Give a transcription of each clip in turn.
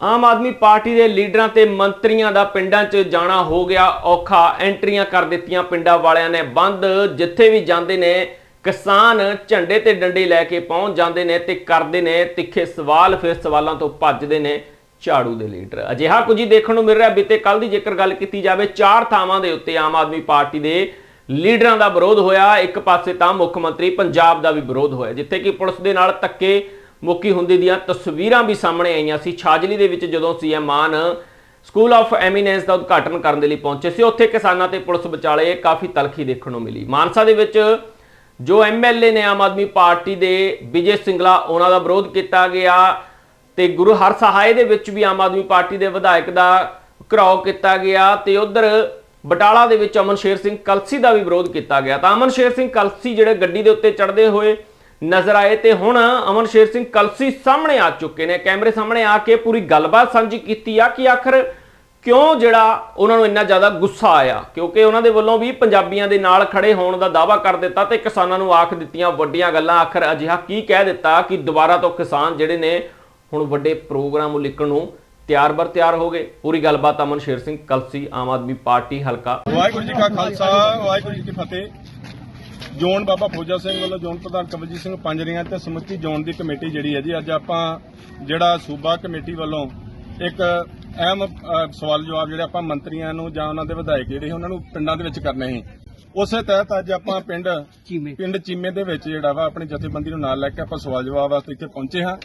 ਆਮ Aadmi party ਦੇ ਲੀਡਰਾਂ ਤੇ ਮੰਤਰੀਆਂ ਦਾ ਪਿੰਡਾਂ 'ਚ ਜਾਣਾ ਹੋ ਗਿਆ ਔਖਾ। ਐਂਟਰੀਆਂ ਕਰ ਦਿੱਤੀਆਂ ਪਿੰਡਾਂ ਵਾਲਿਆਂ ਨੇ ਬੰਦ। ਜਿੱਥੇ ਵੀ ਜਾਂਦੇ ਨੇ, ਕਿਸਾਨ ਝੰਡੇ ਤੇ ਡੰਡੇ ਲੈ ਕੇ ਪਹੁੰਚ ਜਾਂਦੇ ਨੇ ਤੇ ਕਰਦੇ ਨੇ ਤਿੱਖੇ ਸਵਾਲ, ਫਿਰ ਸਵਾਲਾਂ ਤੋਂ ਭੱਜਦੇ ਨੇ ਝਾੜੂ ਦੇ ਲੀਡਰ। ਅਜਿਹਾ ਕੁਝ ਹੀ ਦੇਖਣ ਨੂੰ ਮਿਲ ਰਿਹਾ। ਬੀਤੇ ਕੱਲ ਦੀ ਜੇਕਰ ਗੱਲ ਕੀਤੀ ਜਾਵੇ, ਚਾਰ ਥਾਵਾਂ ਦੇ ਉੱਤੇ ਆਮ ਆਦਮੀ ਪਾਰਟੀ ਦੇ ਲੀਡਰਾਂ ਦਾ ਵਿਰੋਧ ਹੋਇਆ। ਇੱਕ ਪਾਸੇ ਤਾਂ ਮੁੱਖ ਮੰਤਰੀ ਪੰਜਾਬ ਦਾ ਵੀ ਵਿਰੋਧ ਹੋਇਆ, ਜਿੱਥੇ ਕਿ ਪੁਲਿਸ ਦੇ ਨਾਲ ਧੱਕੇ ਮੁੱਕੀ ਹੁੰਦੀ ਦੀਆਂ ਤਸਵੀਰਾਂ ਵੀ ਸਾਹਮਣੇ ਆਈਆਂ ਸੀ। ਛਾਜਲੀ ਦੇ ਵਿੱਚ ਜਦੋਂ CM Mann school of eminence ਦਾ ਉਦਘਾਟਨ ਕਰਨ ਦੇ ਲਈ ਪਹੁੰਚੇ ਸੀ, ਉੱਥੇ ਕਿਸਾਨਾਂ ਤੇ ਪੁਲਿਸ ਵਿਚਾਲੇ ਕਾਫੀ ਤਲਖੀ ਦੇਖਣ ਨੂੰ ਮਿਲੀ। ਮਾਨਸਾ ਦੇ ਵਿੱਚ ਜੋ ਐਮਐਲਏ ਨੇ ਆਮ ਆਦਮੀ ਪਾਰਟੀ ਦੇ ਵਿਜੇ ਸਿੰਗਲਾ ਉਹਨਾਂ ਦਾ ਵਿਰੋਧ ਕੀਤਾ ਗਿਆ ਤੇ ਗੁਰੂ ਹਰ ਹਰਸਹਾਏ ਦੇ ਵਿੱਚ ਵੀ ਆਮ ਆਦਮੀ ਪਾਰਟੀ ਦੇ ਵਿਧਾਇਕ ਦਾ ਘਰਾਓ ਕੀਤਾ ਗਿਆ ਤੇ ਉਧਰ ਬਟਾਲਾ ਦੇ ਵਿੱਚ ਅਮਨ ਸ਼ੇਰ ਸਿੰਘ ਕਲਸੀ ਦਾ ਵੀ ਵਿਰੋਧ ਕੀਤਾ ਗਿਆ। ਤਾਂ ਅਮਨ ਸ਼ੇਰ ਸਿੰਘ ਕਲਸੀ ਜਿਹੜੇ ਗੱਡੀ ਦੇ ਉੱਤੇ ਚੜਦੇ ਹੋਏ ਨਜ਼ਰ ਆਏ ਤੇ ਹੁਣ ਅਮਨ ਸ਼ੇਰ ਸਿੰਘ ਕਲਸੀ ਸਾਹਮਣੇ ਆ ਚੁੱਕੇ ਨੇ। ਕੈਮਰੇ ਸਾਹਮਣੇ ਆ ਕੇ ਪੂਰੀ ਗੱਲਬਾਤ ਸਾਂਝੀ ਕੀਤੀ ਆ ਕਿ ਆਖਰ ਕਿਉਂ ਜਿਹੜਾ ਉਹਨਾਂ ਨੂੰ ਇੰਨਾ ਜ਼ਿਆਦਾ ਗੁੱਸਾ ਆਇਆ? ਕਿਉਂਕਿ ਉਹਨਾਂ ਦੇ ਵੱਲੋਂ ਵੀ ਪੰਜਾਬੀਆਂ ਦੇ ਨਾਲ ਖੜੇ ਹੋਣ ਦਾ ਦਾਅਵਾ ਕਰ ਦਿੱਤਾ ਤੇ ਕਿਸਾਨਾਂ ਨੂੰ ਆਖ ਦਿੱਤੀਆਂ ਵੱਡੀਆਂ ਗੱਲਾਂ। ਆਖਰ ਅਜਿਹਾ ਕੀ ਕਹਿ ਦਿੱਤਾ ਕਿ ਦੁਬਾਰਾ ਤੋਂ ਕਿਸਾਨ ਜਿਹੜੇ ਨੇ ਹੁਣ ਵੱਡੇ ਪ੍ਰੋਗਰਾਮ ਲਿਖਣ ਨੂੰ ਤਿਆਰ ਬਰ ਤਿਆਰ ਹੋ ਗਏ? ਪੂਰੀ ਗੱਲਬਾਤ ਅਮਨ ਸ਼ੇਰ ਸਿੰਘ ਕਲਸੀ ਆਮ ਆਦਮੀ ਪਾਰਟੀ ਹਲਕਾ ਵਾਹਿਗੁਰੂ ਜੀ ਕਾ ਖਾਲਸਾ, ਵਾਹਿਗੁਰੂ ਜੀ ਕੀ ਫਤਿਹ। ਜੋਨ ਬਾਬਾ ਫੌਜਾ ਸਿੰਘ ਵੱਲੋਂ ਜੋਨ ਪ੍ਰਧਾਨ ਕਵਲਜੀਤ ਸਿੰਘ ਪੰਜਰੀਆਂ ਤੇ ਸਮੁੱਚੀ ਜੋਨ ਦੀ ਕਮੇਟੀ ਜਿਹੜੀ ਹੈ ਜੀ ਅੱਜ ਆਪਾਂ ਜਿਹੜਾ ਸੂਬਾ ਕਮੇਟੀ ਵੱਲੋਂ ਇੱਕ ਅਹਿਮ ਸਵਾਲ ਜਵਾਬ ਜਿਹੜੇ ਆਪਾਂ ਮੰਤਰੀਆਂ ਨੂੰ ਜਾਂ ਉਹਨਾਂ ਦੇ ਵਿਧਾਇਕ ਜਿਹੜੇ ਉਹਨਾਂ ਨੂੰ ਪਿੰਡਾਂ ਦੇ ਵਿੱਚ ਕਰਨੇ ਸੀ। ਉਸੇ ਤਹਿਤ ਅੱਜ ਆਪਾਂ ਪਿੰਡ ਪਿੰਡ ਚੀਮੇ ਦੇ ਵਿੱਚ ਜਿਹੜਾ ਵਾ ਆਪਣੀ ਜਥੇਬੰਦੀ ਨੂੰ ਨਾਲ ਲੈ ਕੇ ਆਪਾਂ ਸਵਾਲ ਜਵਾਬ ਵਾਸਤੇ ਇੱਥੇ ਪਹੁੰਚੇ ਹਾਂ।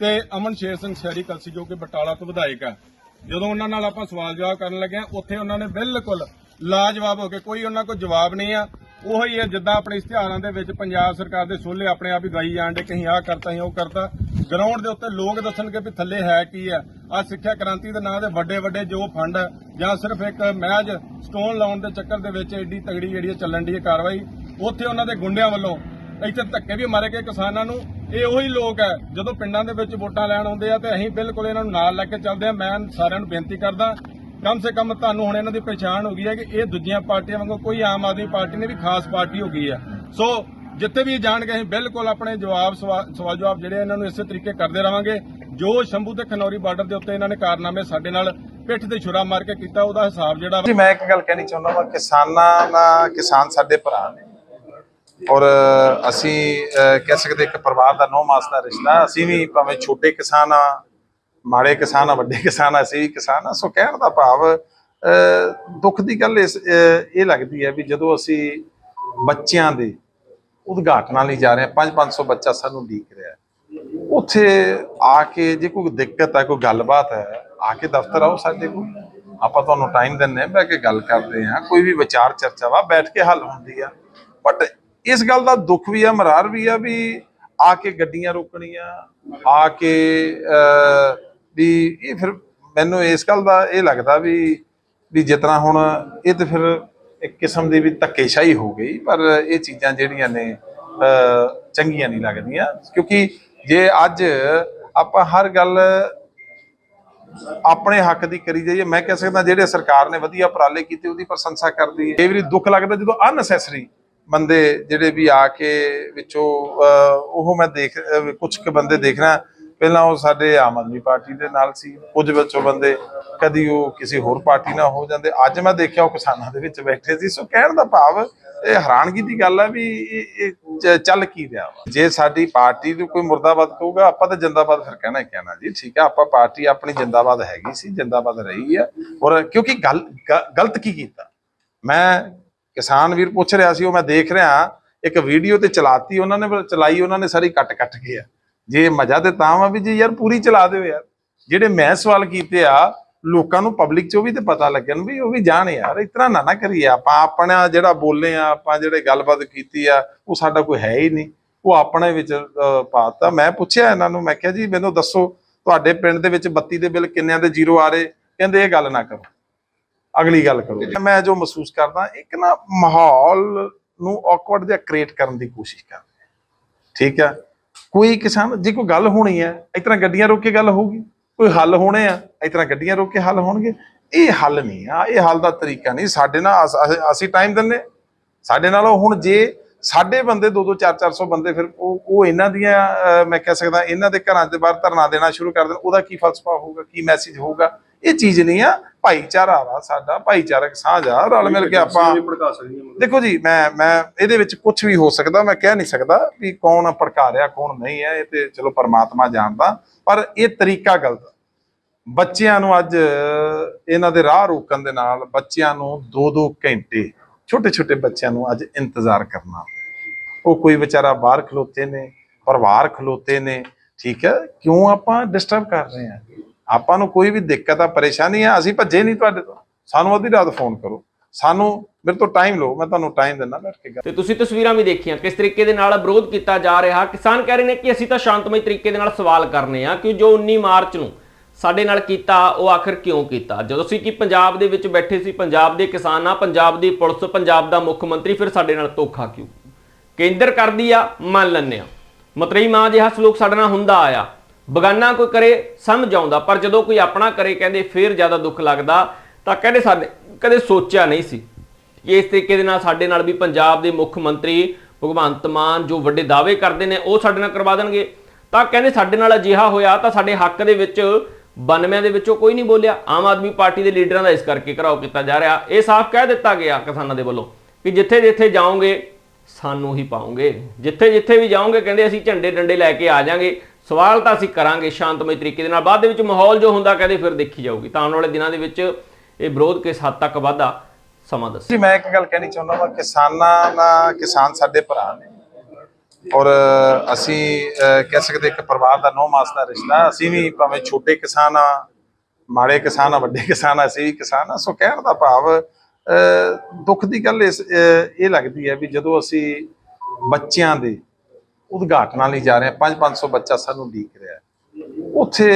ਤੇ ਅਮਨ ਸ਼ੇਰ ਸਿੰਘ ਸ਼ਹਿਰੀ ਕਲਸੀ ਜੋ ਕਿ ਬਟਾਲਾ ਤੋਂ ਵਿਧਾਇਕ ਆ ਜਦੋਂ ਉਹਨਾਂ ਨਾਲ ਆਪਾਂ ਸਵਾਲ ਜਵਾਬ ਕਰਨ ਲੱਗੇ ਉੱਥੇ ਉਹਨਾਂ ਨੇ ਬਿਲਕੁਲ ਲਾਜਵਾਬ ਹੋ ਕੇ ਕੋਈ ਉਹਨਾਂ ਕੋਲ ਜਵਾਬ ਨਹੀਂ ਆ। ਉਹੀ ਹੈ, ਜਿੱਦਾਂ ਆਪਣੇ ਇਸ਼ਤਿਹਾਰਾਂ ਦੇ ਵਿੱਚ ਪੰਜਾਬ ਸਰਕਾਰ ਦੇ ਸੋਲੇ ਆਪਣੇ ਆਪ ਹੀ ਗਾਈ ਜਾਂਦੇ ਕਹੀਂ ਆਹ ਕਰਤਾ ਹੀ ਉਹ ਕਰਤਾ। ਗਰਾਊਂਡ ਦੇ ਉੱਤੇ ਲੋਕ ਦੱਸਣਗੇ ਵੀ ਥੱਲੇ ਹੈ ਕੀ ਆ ਆ ਸਿੱਖਿਆ ਕ੍ਰਾਂਤੀ ਦੇ ਨਾਂ ਦੇ ਵੱਡੇ ਵੱਡੇ ਜੋ ਫੰਡ ਜਾਂ ਸਿਰਫ ਇੱਕ ਮਹਿਜ ਸਟੋਨ ਲਾਉਣ ਦੇ ਚੱਕਰ ਦੇ ਵਿੱਚ ਐਡੀ ਤਗੜੀ ਜਿਹੜੀ ਹੈ ਚੱਲਣ ਦੀ ਕਾਰਵਾਈ, ਉੱਥੇ ਉਹਨਾਂ ਦੇ ਗੁੰਡਿਆਂ ਵੱਲੋਂ ਇੱਥੇ ਧੱਕੇ ਵੀ ਮਾਰੇ ਗਏ ਕਿਸਾਨਾਂ ਨੂੰ। ਇਹ ਉਹੀ ਲੋਕ ਹੈ, ਜਦੋਂ ਪਿੰਡਾਂ ਦੇ ਵਿੱਚ ਵੋਟਾਂ ਲੈਣ ਆਉਂਦੇ ਆ ਤੇ ਅਸੀਂ ਬਿਲਕੁਲ ਇਹਨਾਂ ਨੂੰ ਨਾਲ ਲੈ ਕੇ ਚੱਲਦੇ ਆ। ਮੈਂ ਸਾਰਿਆਂ ਨੂੰ ਬੇਨਤੀ ਕਰਦਾ ਕਮ ਸੇ ਕਮ ਤੁਹਾਨੂੰ ਹੁਣ ਇਹਨਾਂ ਦੀ ਪਛਾਣ ਹੋ ਗਈ ਹੈ ਕਿ ਇਹ ਦੂਜੀਆਂ ਪਾਰਟੀਆਂ ਵਾਂਗੂ ਕੋਈ ਆਮ ਆਦਮੀ ਪਾਰਟੀ ਨੇ ਵੀ ਖਾਸ ਪਾਰਟੀ ਹੋ ਗਈ ਹੈ। ਸੋ ਜਿੱਥੇ ਵੀ ਇਹ ਜਾਣਗੇ ਬਿਲਕੁਲ ਆਪਣੇ ਜਵਾਬ ਸਵਾਲ ਜਵਾਬ ਜਿਹੜੇ ਇਹਨਾਂ ਨੂੰ ਇਸੇ ਤਰੀਕੇ ਕਰਦੇ ਰਵਾਂਗੇ। ਜੋ ਸ਼ੰਭੂ ਤੇ ਖਨੌਰੀ ਬਾਰਡਰ ਦੇ ਉੱਤੇ ਇਹਨਾਂ ਨੇ ਕਾਰਨਾਮੇ ਸਾਡੇ ਨਾਲ ਪਿੱਠ ਤੇ ਛੁਰਾ ਮਾਰ ਕੇ ਕੀਤਾ, ਉਹਦਾ ਹਿਸਾਬ ਜਿਹੜਾ ਜੀ, ਮੈਂ ਇੱਕ ਗੱਲ ਕਹਿਣੀ ਚਾਹੁੰਦਾ ਹਾਂ ਕਿਸਾਨਾਂ ਦਾ ਕਿਸਾਨ ਸਾਡੇ ਭਰਾ ਨੇ। ਔਰ ਅਸੀਂ ਕਹਿ ਸਕਦੇ ਇੱਕ ਪਰਿਵਾਰ ਦਾ ਨੌ ਮਾਸ ਦਾ ਰਿਸ਼ਤਾ, ਅਸੀਂ ਵੀ ਭਾਵੇਂ ਛੋਟੇ ਕਿਸਾਨ ਆ ਮਾੜੇ ਕਿਸਾਨ ਆ, ਵੱਡੇ ਕਿਸਾਨ ਆ, ਅਸੀਂ ਕਿਸਾਨ ਆ। ਸੋ ਕਹਿਣ ਦਾ ਭਾਵ ਦੁੱਖ ਦੀ ਗੱਲ ਇਸ ਇਹ ਲੱਗਦੀ ਹੈ ਵੀ ਜਦੋਂ ਅਸੀਂ ਬੱਚਿਆਂ ਦੇ ਉਦਘਾਟਨਾਂ ਲਈ ਜਾ ਰਹੇ ਹਾਂ 5-500 ਬੱਚਾ ਸਾਨੂੰ ਡੀਕ ਰਿਹਾ ਉੱਥੇ ਆ ਕੇ ਜੇ ਕੋਈ ਦਿੱਕਤ ਹੈ, ਕੋਈ ਗੱਲਬਾਤ ਹੈ, ਆ ਕੇ ਦਫ਼ਤਰ ਆਓ ਸਾਡੇ ਕੋਲ। ਆਪਾਂ ਤੁਹਾਨੂੰ ਟਾਈਮ ਦਿੰਨੇ ਬਹਿ ਕੇ ਗੱਲ ਕਰਦੇ ਹਾਂ। ਕੋਈ ਵੀ ਵਿਚਾਰ ਚਰਚਾ ਵਾ, ਬੈਠ ਕੇ ਹੱਲ ਹੁੰਦੀ ਆ। ਬਟ ਇਸ ਗੱਲ ਦਾ ਦੁੱਖ ਵੀ ਆ, ਮਰਾਰ ਵੀ ਆ ਵੀ ਆ ਕੇ ਗੱਡੀਆਂ ਰੋਕਣੀਆਂ, ਆ ਕੇ ਵੀ ਇਹ ਫਿਰ ਮੈਨੂੰ ਇਸ ਗੱਲ ਦਾ ਇਹ ਲੱਗਦਾ ਵੀ ਵੀ ਜਿਤਨਾ ਹੁਣ ਇਹ ਤੇ ਫਿਰ ਇੱਕ ਕਿਸਮ ਦੀ ਵੀ ਧੱਕੇਸ਼ਾਹੀ ਹੋ ਗਈ ਪਰ ਇਹ ਚੀਜ਼ਾਂ ਜਿਹੜੀਆਂ ਨੇ ਚੰਗੀਆਂ ਨਹੀਂ ਲੱਗਦੀਆਂ। ਕਿਉਂਕਿ ਜੇ ਅੱਜ ਆਪਾਂ ਹਰ ਗੱਲ ਆਪਣੇ ਹੱਕ ਦੀ ਕਰੀ ਜਾਈਏ ਮੈਂ ਕਹਿ ਸਕਦਾ ਜਿਹੜੇ ਸਰਕਾਰ ਨੇ ਵਧੀਆ ਉਪਰਾਲੇ ਕੀਤੇ ਉਹਦੀ ਪ੍ਰਸ਼ੰਸਾ ਕਰਦੀ ਹੈ। ਇਹ ਵੀ ਦੁੱਖ ਲੱਗਦਾ ਜਦੋਂ ਅਨਨੈਸੈਸਰੀ ਬੰਦੇ ਜਿਹੜੇ ਵੀ ਆ ਕੇ ਵਿੱਚੋਂ ਅਹ, ਉਹ ਮੈਂ ਦੇਖ ਕੁਝ ਕੁ ਬੰਦੇ ਦੇਖਣਾ ਪਹਿਲਾਂ ਉਹ ਸਾਡੇ ਆਮ ਆਦਮੀ ਪਾਰਟੀ ਦੇ ਨਾਲ ਸੀ, ਕੁਝ ਵਿੱਚੋਂ ਬੰਦੇ ਕਦੀ ਉਹ ਕਿਸੇ ਹੋਰ ਪਾਰਟੀ ਨਾਲ ਹੋ ਜਾਂਦੇ। ਅੱਜ ਮੈਂ ਦੇਖਿਆ ਉਹ ਕਿਸਾਨਾਂ ਦੇ ਵਿੱਚ ਬੈਠੇ ਸੀ, ਸੋ ਕਹਿਣ ਦਾ ਭਾਵ ਇਹ ਹੈਰਾਨਗੀ ਦੀ ਗੱਲ ਹੈ ਵੀ ਇਹ ਚੱਲ ਕੀ ਰਿਹਾ ਵਾ। ਜੇ ਸਾਡੀ ਪਾਰਟੀ ਨੂੰ ਕੋਈ ਮੁਰਦਾਬਾਦ ਕਹੂਗਾ, ਆਪਾਂ ਤਾਂ ਜਿੰਦਾਬਾਦ ਫਿਰ ਕਹਿਣਾ ਹੀ ਕਹਿਣਾ ਜੀ, ਠੀਕ ਹੈ ਆਪਾਂ ਪਾਰਟੀ ਆਪਣੀ ਜਿੰਦਾਬਾਦ ਹੈਗੀ ਸੀ, ਜਿੰਦਾਬਾਦ ਰਹੀ ਹੈ ਔਰ ਕਿਉਂਕਿ ਗੱਲ, ਗ- ਗਲਤ ਕੀ ਕੀਤਾ? ਮੈਂ ਕਿਸਾਨ ਵੀਰ ਪੁੱਛ ਰਿਹਾ ਸੀ, ਉਹ ਮੈਂ ਦੇਖ ਰਿਹਾ, ਇੱਕ ਵੀਡੀਓ ਤੇ ਚਲਾਤੀ, ਉਹਨਾਂ ਨੇ, ਚਲਾਈ, ਉਹਨਾਂ ਨੇ ਸਾਰੀ ਕੱਟ ਕੱਟ ਕੇ ਆ। ਜੇ ਮਜ਼ਾ ਤੇ ਤਾਂ ਵਾ ਵੀ ਜੀ ਯਾਰ ਪੂਰੀ ਚਲਾ ਦਿਓ ਯਾਰ। ਜਿਹੜੇ ਮੈਂ ਸਵਾਲ ਕੀਤੇ ਆ ਲੋਕਾਂ ਨੂੰ ਪਬਲਿਕ ਚੋਂ ਵੀ ਤੇ ਪਤਾ ਲੱਗਣ ਵੀ ਉਹ ਵੀ ਜਾਣ ਯਾਰ। ਇਤਨਾ ਨਾ ਨਾ ਕਰੀਏ ਆਪਾਂ। ਆਪਣਾ ਜਿਹੜਾ ਬੋਲੇ ਆ ਆਪਾਂ ਜਿਹੜੇ ਗੱਲਬਾਤ ਕੀਤੀ ਆ ਉਹ ਸਾਡਾ ਕੋਈ ਹੈ ਹੀ ਨਹੀਂ। ਉਹ ਆਪਣੇ ਵਿੱਚ ਅਹ, ਪਾਤਾ। ਮੈਂ ਪੁੱਛਿਆ ਇਹਨਾਂ ਨੂੰ ਮੈਂ ਕਿਹਾ ਜੀ ਮੈਨੂੰ ਦੱਸੋ ਤੁਹਾਡੇ ਪਿੰਡ ਦੇ ਵਿੱਚ ਬੱਤੀ ਦੇ ਬਿੱਲ ਕਿੰਨਿਆਂ ਦੇ ਜ਼ੀਰੋ ਆ ਰਹੇ? ਕਹਿੰਦੇ ਇਹ ਗੱਲ ਨਾ ਕਰੋ। ਅਗਲੀ ਗੱਲ ਕਰੋ। ਮੈਂ ਜੋ ਮਹਿਸੂਸ ਕਰਦਾ ਇੱਕ ਨਾ ਮਾਹੌਲ ਨੂੰ ਔਕਵਰਡ ਜਿਹਾ ਕ੍ਰੀਏਟ ਕਰਨ ਦੀ ਕੋਸ਼ਿਸ਼ ਕਰ ਰਹੇ। ਆ। ਠੀਕ ਹੈ ਕੋਈ ਕਿਸਾਨ ਜੇ ਕੋਈ ਗੱਲ ਹੋਣੀ ਹੈ, ਇਸ ਤਰ੍ਹਾਂ ਗੱਡੀਆਂ ਰੋਕ ਕੇ ਗੱਲ ਹੋਊਗੀ। ਕੋਈ ਹੱਲ ਹੋਣੇ ਆ, ਇਸ ਤਰ੍ਹਾਂ ਗੱਡੀਆਂ ਰੋਕ ਕੇ ਹੱਲ ਹੋਣਗੇ। ਇਹ ਹੱਲ ਨਹੀਂ ਆ, ਇਹ ਹੱਲ ਦਾ ਤਰੀਕਾ ਨਹੀਂ। ਸਾਡੇ ਨਾਲ ਅਸੀਂ ਟਾਈਮ ਦਿੰਨੇ ਸਾਡੇ ਨਾਲ ਹੁਣ ਜੇ ਸਾਡੇ ਬੰਦੇ 2-2 4-400 ਬੰਦੇ ਫਿਰ ਉਹ ਉਹ ਇਹਨਾਂ ਦੀਆਂ ਮੈਂ ਕਹਿ ਸਕਦਾ, ਇਹਨਾਂ ਦੇ ਘਰਾਂ ਦੇ ਬਾਹਰ ਧਰਨਾ ਦੇਣਾ ਸ਼ੁਰੂ ਕਰ ਦੇਣ, ਉਹਦਾ ਕੀ ਫਲਸਫਾ ਹੋਊਗਾ, ਕੀ ਮੈਸੇਜ ਹੋਊਗਾ? ਇਹ ਚੀਜ਼ ਨਹੀਂ ਆ ਭਾਈਚਾਰਾ ਵਾ ਸਾਡਾ ਭਾਈਚਾਰਕ ਸਾਂਝ ਆ ਰਲ ਮਿਲ ਕੇ ਆਪਾਂ ਭੜਕਾ ਦੇਖੋ ਜੀ ਮੈਂ ਮੈਂ ਇਹਦੇ ਵਿੱਚ ਕੁਝ ਵੀ ਹੋ ਸਕਦਾ ਮੈਂ ਕਹਿ ਨਹੀਂ ਸਕਦਾ ਵੀ ਕੌਣ ਭੜਕਾ ਰਿਹਾ ਕੌਣ ਨਹੀਂ ਹੈ ਇਹ ਤੇ ਚਲੋ ਪਰਮਾਤਮਾ ਜਾਣਦਾ ਪਰ ਇਹ ਤਰੀਕਾ ਗਲਤ। ਬੱਚਿਆਂ ਨੂੰ ਅੱਜ ਇਹਨਾਂ ਦੇ ਰਾਹ ਰੋਕਣ ਦੇ ਨਾਲ ਬੱਚਿਆਂ ਨੂੰ 2-2 ਘੰਟੇ ਛੋਟੇ ਛੋਟੇ ਬੱਚਿਆਂ ਨੂੰ ਅੱਜ ਇੰਤਜ਼ਾਰ ਕਰਨਾ ਉਹ ਕੋਈ ਵਿਚਾਰਾ ਬਾਹਰ ਖਲੋਤੇ ਨੇ ਪਰਿਵਾਰ ਖਲੋਤੇ ਨੇ ਠੀਕ ਹੈ ਕਿਉਂ ਆਪਾਂ ਡਿਸਟਰਬ ਕਰ ਰਹੇ ਹਾਂ? ਆਪਾਂ ਨੂੰ ਕੋਈ ਵੀ ਦਿੱਕਤ ਆ, ਪਰੇਸ਼ਾਨੀ ਆ, ਅਸੀਂ ਭੱਜੇ ਨਹੀਂ ਤੁਹਾਡੇ ਤੋਂ। ਸਾਨੂੰ ਅੱਧੀ ਰਾਤ ਫੋਨ ਕਰੋ। ਸਾਨੂੰ, ਮੇਰੇ ਤੋਂ ਟਾਈਮ ਲਓ, ਮੈਂ ਤੁਹਾਨੂੰ ਟਾਈਮ ਦਿੰਦਾ ਬੈਠ ਕੇ ਤੇ ਤੁਸੀਂ ਤਸਵੀਰਾਂ ਵੀ ਦੇਖੀਆਂ, ਕਿਸ ਤਰੀਕੇ ਦੇ ਨਾਲ ਵਿਰੋਧ ਕੀਤਾ ਜਾ ਰਿਹਾ। ਕਿਸਾਨ ਕਹਿ ਰਹੇ ਨੇ ਕਿ ਅਸੀਂ ਤਾਂ ਸ਼ਾਂਤਮਈ ਤਰੀਕੇ ਦੇ ਨਾਲ ਸਵਾਲ ਕਰਨੇ ਆ, ਕਿ ਜੋ 19 ਮਾਰਚ ਨੂੰ ਸਾਡੇ ਨਾਲ ਕੀਤਾ, ਉਹ ਆਖਰ ਕਿਉਂ ਕੀਤਾ? ਜਦੋਂ ਅਸੀਂ ਕਿ ਪੰਜਾਬ ਦੇ ਵਿੱਚ ਬੈਠੇ ਸੀ, ਪੰਜਾਬ ਦੇ ਕਿਸਾਨਾਂ ਪੰਜਾਬ ਦੀ ਪੁਲਿਸ, ਪੰਜਾਬ ਦਾ ਮੁੱਖ ਮੰਤਰੀ, ਫਿਰ ਸਾਡੇ ਨਾਲ ਧੋਖਾ ਕਿਉਂ? ਕੇਂਦਰ ਕਰਦੀ ਆ, ਮੰਨ ਲੈਂਦੇ ਆ। ਮਤਰੇਈ ਮਾਂ ਜਿਹਾ ਸਲੂਕ ਸਾਡੇ ਨਾਲ ਹੁੰਦਾ ਆਇਆ। ਬਗਾਨਾ ਕੋਈ ਕਰੇ, ਸਮਝ ਆਉਂਦਾ, ਪਰ ਜਦੋਂ ਕੋਈ ਆਪਣਾ ਕਰੇ, ਕਹਿੰਦੇ ਫੇਰ ਜ਼ਿਆਦਾ ਦੁੱਖ ਲੱਗਦਾ, ਤਾਂ ਕਹਿੰਦੇ ਸਾਡੇ, ਕਦੇ ਸੋਚਿਆ ਨਹੀਂ ਸੀ। ਕਿ ਇਸ ਤਰੀਕੇ ਦੇ ਨਾਲ ਸਾਡੇ ਨਾਲ ਵੀ ਪੰਜਾਬ ਦੇ ਮੁੱਖ ਮੰਤਰੀ ਭਗਵੰਤ ਮਾਨ ਜੋ ਵੱਡੇ ਦਾਅਵੇ ਕਰਦੇ ਨੇ, ਉਹ ਸਾਡੇ ਨਾਲ ਕਰਵਾ ਦੇਣਗੇ। ਤਾਂ ਕਹਿੰਦੇ ਸਾਡੇ ਨਾਲ ਅਜਿਹਾ ਹੋਇਆ, ਤਾਂ ਸਾਡੇ ਹੱਕ ਦੇ ਵਿੱਚ 92 ਦੇ ਵਿੱਚੋਂ ਕੋਈ ਨਹੀਂ ਬੋਲਿਆ। ਆਮ ਆਦਮੀ ਪਾਰਟੀ ਦੇ ਲੀਡਰਾਂ ਦਾ ਇਸ ਕਰਕੇ ਘਰਾਓ ਕੀਤਾ ਜਾ ਰਿਹਾ। ਇਹ ਸਾਫ਼ ਕਹਿ ਦਿੱਤਾ ਗਿਆ ਕਿਸਾਨਾਂ ਦੇ ਵੱਲੋਂ ਕਿ ਜਿੱਥੇ ਜਿੱਥੇ ਜਾਓਗੇ, ਸਾਨੂੰ ਹੀ ਪਾਓਗੇ। ਜਿੱਥੇ ਜਿੱਥੇ ਵੀ ਜਾਓਗੇ, ਕਹਿੰਦੇ ਅਸੀਂ ਝੰਡੇ ਡੰਡੇ ਲੈ ਕੇ ਆ ਜਾਾਂਗੇ। ਸਵਾਲ ਤਾਂ ਅਸੀਂ ਕਰਾਂਗੇ ਸ਼ਾਂਤਮਈ ਤਰੀਕੇ ਦੇ ਨਾਲ। ਬਾਅਦ ਦੇ ਵਿੱਚ ਮਾਹੌਲ ਜੋ ਹੁੰਦਾ ਕਹਿੰਦੇ ਫਿਰ ਦੇਖੀ ਜਾਊਗੀ। ਤਾਂ ਆਉਣ ਵਾਲੇ ਦਿਨਾਂ ਦੇ ਵਿੱਚ ਇਹ ਵਿਰੋਧ ਕਿਸ ਹੱਦ ਤੱਕ ਵਾਧਾ ਸਮਾਂ ਦੱਸੋ। ਜੀ ਮੈਂ ਇੱਕ ਗੱਲ ਕਹਿਣੀ ਚਾਹੁੰਦਾ ਹਾਂ ਕਿਸਾਨਾਂ ਦਾ ਕਿਸਾਨ ਸਾਡੇ ਭਰਾ ਨੇ। ਔਰ ਅਸੀਂ ਕਹਿ ਸਕਦੇ ਇੱਕ ਪਰਿਵਾਰ ਦਾ ਨੌ ਮਾਸ ਦਾ ਰਿਸ਼ਤਾ ਅਸੀਂ ਵੀ ਭਾਵੇਂ ਛੋਟੇ ਕਿਸਾਨ ਆ ਮਾੜੇ ਕਿਸਾਨ ਆ ਵੱਡੇ ਕਿਸਾਨ ਆ ਅਸੀਂ ਵੀ ਕਿਸਾਨ ਆ। ਸੋ ਕਹਿਣ ਦਾ ਭਾਵ ਅਹ, ਦੁੱਖ ਦੀ ਗੱਲ ਇਸ ਇਹ ਲੱਗਦੀ ਹੈ ਵੀ ਜਦੋਂ ਅਸੀਂ ਬੱਚਿਆਂ ਦੇ ਉਦਘਾਟਨਾਂ ਲਈ ਜਾ ਰਹੇ ਹਾਂ। 5-500 ਬੱਚਾ ਸਾਨੂੰ ਡੀਕ ਰਿਹਾ ਉੱਥੇ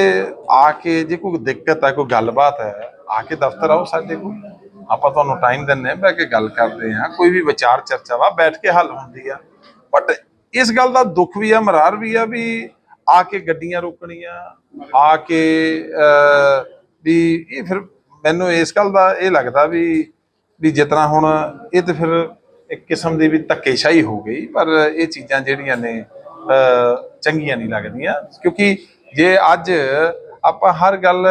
ਆ ਕੇ ਜੇ ਕੋਈ ਦਿੱਕਤ ਹੈ, ਕੋਈ ਗੱਲਬਾਤ ਹੈ, ਆ ਕੇ ਦਫ਼ਤਰ ਆਓ ਸਾਡੇ ਕੋਲ। ਆਪਾਂ ਤੁਹਾਨੂੰ ਟਾਈਮ ਦਿੰਨੇ ਆ ਬਹਿ ਕੇ ਗੱਲ ਕਰਦੇ ਹਾਂ। ਕੋਈ ਵੀ ਵਿਚਾਰ ਚਰਚਾ ਵਾ, ਬੈਠ ਕੇ ਹੱਲ ਹੁੰਦੀ ਆ। ਬਟ ਇਸ ਗੱਲ ਦਾ ਦੁੱਖ ਵੀ ਆ, ਮਰਾਰ ਵੀ ਆ ਵੀ ਆ ਕੇ ਗੱਡੀਆਂ ਰੋਕਣੀਆਂ, ਆ ਕੇ ਵੀ ਇਹ ਫਿਰ ਮੈਨੂੰ ਇਸ ਗੱਲ ਦਾ ਇਹ ਲੱਗਦਾ ਵੀ ਵੀ ਜਿਤਨਾ ਹੁਣ ਇਹ ਤੇ ਫਿਰ ਇੱਕ ਕਿਸਮ ਦੀ ਵੀ ਧੱਕੇਸ਼ਾਹੀ ਹੋ ਗਈ ਪਰ ਇਹ ਚੀਜ਼ਾਂ ਜਿਹੜੀਆਂ ਨੇ ਚੰਗੀਆਂ ਨਹੀਂ ਲੱਗਦੀਆਂ। ਕਿਉਂਕਿ ਜੇ ਅੱਜ ਆਪਾਂ ਹਰ ਗੱਲ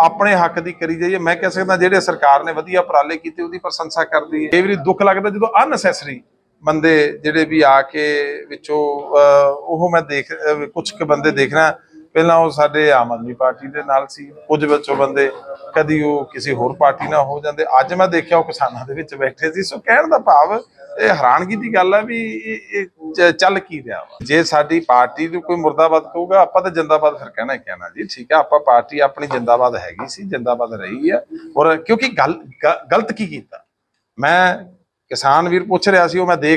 ਆਪਣੇ ਹੱਕ ਦੀ ਕਰੀ ਜਾਈਏ ਮੈਂ ਕਹਿ ਸਕਦਾ ਜਿਹੜੇ ਸਰਕਾਰ ਨੇ ਵਧੀਆ ਉਪਰਾਲੇ ਕੀਤੇ ਉਹਦੀ ਪ੍ਰਸ਼ੰਸਾ ਕਰਦੀ ਹੈ। ਕਈ ਵਾਰੀ ਦੁੱਖ ਲੱਗਦਾ ਜਦੋਂ ਅਨਨੈਸੈਸਰੀ ਬੰਦੇ ਜਿਹੜੇ ਵੀ ਆ ਕੇ ਵਿੱਚੋਂ ਅਹ, ਉਹ ਮੈਂ ਦੇਖ ਕੁਝ ਕੁ ਬੰਦੇ ਦੇਖਣਾ ਪਹਿਲਾਂ ਉਹ ਸਾਡੇ ਆਮ ਆਦਮੀ ਪਾਰਟੀ ਦੇ ਨਾਲ ਸੀ। ਕੁਝ ਵਿੱਚੋਂ ਬੰਦੇ ਕਦੀ ਉਹ ਕਿਸੇ ਹੋਰ ਪਾਰਟੀ ਨਾਲ ਹੋ ਜਾਂਦੇ। ਅੱਜ ਮੈਂ ਦੇਖਿਆ ਉਹ ਕਿਸਾਨਾਂ ਦੇ ਵਿੱਚ ਬੈਠੇ ਸੀ। ਸੋ ਕਹਿਣ ਦਾ ਭਾਵ, ਇਹ ਹੈਰਾਨਗੀ ਦੀ ਗੱਲ ਹੈ ਵੀ ਇਹ ਚੱਲ ਕੀ ਰਿਹਾ ਵਾ। ਜੇ ਸਾਡੀ ਪਾਰਟੀ ਨੂੰ ਕੋਈ ਮੁਰਦਾਬਾਦ ਕਹੂਗਾ, ਆਪਾਂ ਤਾਂ ਜਿੰਦਾਬਾਦ ਫਿਰ ਕਹਿਣਾ ਹੀ ਕਹਿਣਾ ਜੀ। ਠੀਕ ਹੈ, ਆਪਾਂ ਪਾਰਟੀ ਆਪਣੀ ਜਿੰਦਾਬਾਦ ਹੈਗੀ ਸੀ, ਜਿੰਦਾਬਾਦ ਰਹੀ ਹੈ। ਔਰ ਕਿਉਂਕਿ ਗੱਲ ਗਲਤ ਕੀ ਕੀਤਾ? ਮੈਂ ਕਿਸਾਨ ਵੀਰ ਪੁੱਛ ਰਿਹਾ ਸੀ, ਉਹ ਮੈਂ ਦੇਖ